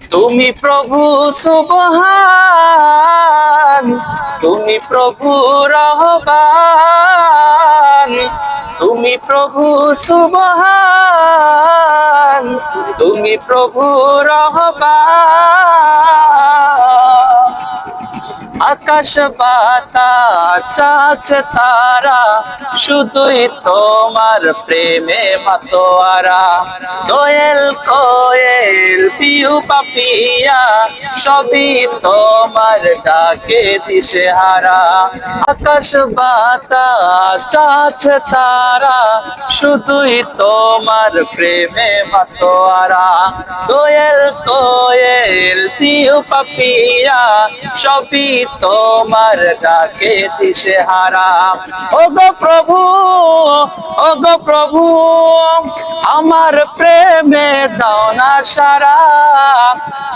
তুমি প্রভু সুবহান তুমি প্রভু রহবান তুমি প্রভু সুবহান তুমি প্রভু রহবান আকাশ বাতাস চাচ তারা, শুধুই তোমার প্রেমে মাতোয়ারা। দোয়েল কোয়েল, পিউ পাপিয়া, সবই তোমার ডাকে দিশে হারা। আকাশ বাতাস চাচ তারা শুধুই তোমার প্রেমে মাতোয়ারা। দোয়েল কোয়েল পিউ পাপিয়া, সবই তোমার ডাকে দিশে হারা। ও গো প্রভু ও গো প্রভু, আমার প্রেমে দাও না সারা।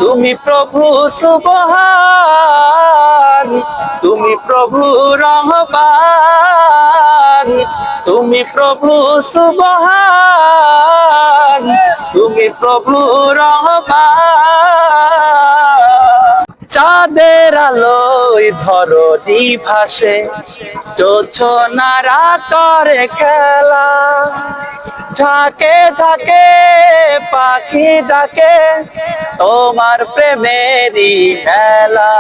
তুমি প্রভু সুবহান, তুমি প্রভু তুমি প্রভু সুবহান, তুমি প্রভু চাঁদের আলোয় ধরণি ভাসে নারা করে খেলা। ঝাঁকে ঝাঁকে, পাখি ডাকে, তোমার প্রেমেরই মেলা।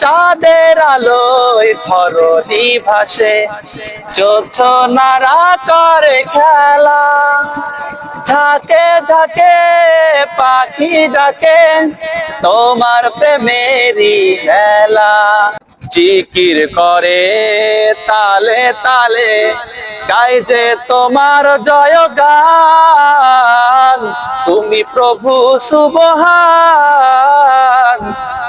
চাঁদের আলোয় ধরণি ভাসে নারা করে খেলা। ঝাঁকে ঝাঁকে পাখি ডাকে, তোমার প্রেমেরই খেলা জিকির করে তালে তালে গাই যে তোমার জয় গান তুমি প্রভু সুবহান।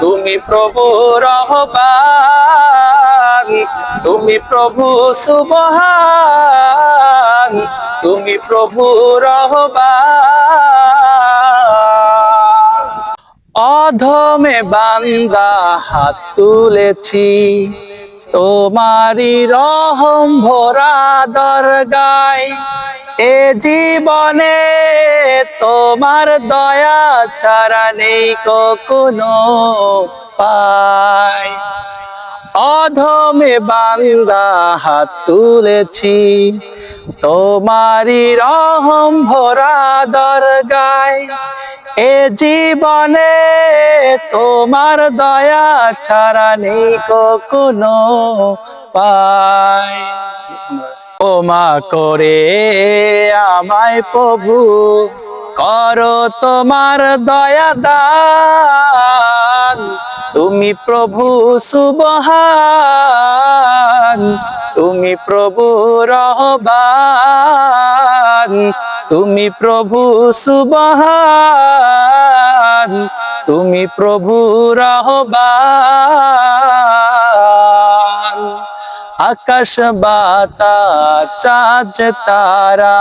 তুমি প্রভু রহবান, তুমি প্রভু সুবহান, তুমি প্রভু রহবান। অধমে বান্দা হাত তুলেছি তোমারি রহম ভরা দরগায় এ জীবনে তোমার দয়া ছাড়া নেই কখনো পায় অধমে বান্দা হাত তুলেছি তোমারি রহম ভরা দরগায়। এ জীবনে তোমার দয়া ছাড়া নেই কখনো পায় ওমা করে আমায় প্রভু করো তোমার দয়া দান। তুমি প্রভু সুবহান, তুমি প্রভু রহবান, তুমি প্রভু সুবহান, তুমি প্রভু রহবান। আকাশ বাতাস, চাঁদ, তারা।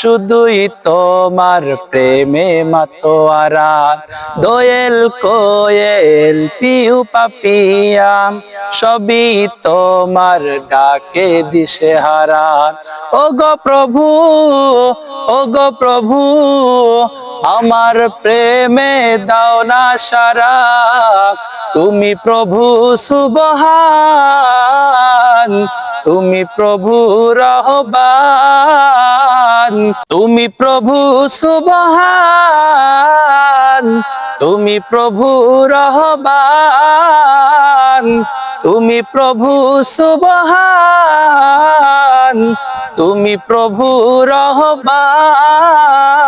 শুধুই তোমার প্রেমে মাতোয়ারা। দোয়েল কোয়েল, পিউ পাপিয়া, সবই তোমার ডাকে দিশে হারা ও গো প্রভু ও গো প্রভু, আমার প্রেমে দাও না সারা। তুমি প্রভু সুবহান, তুমি প্রভু রহবান, তুমি প্রভু সুবহান, তুমি প্রভু রহবান, তুমি প্রভু সুবহান, তুমি প্রভু রহবান।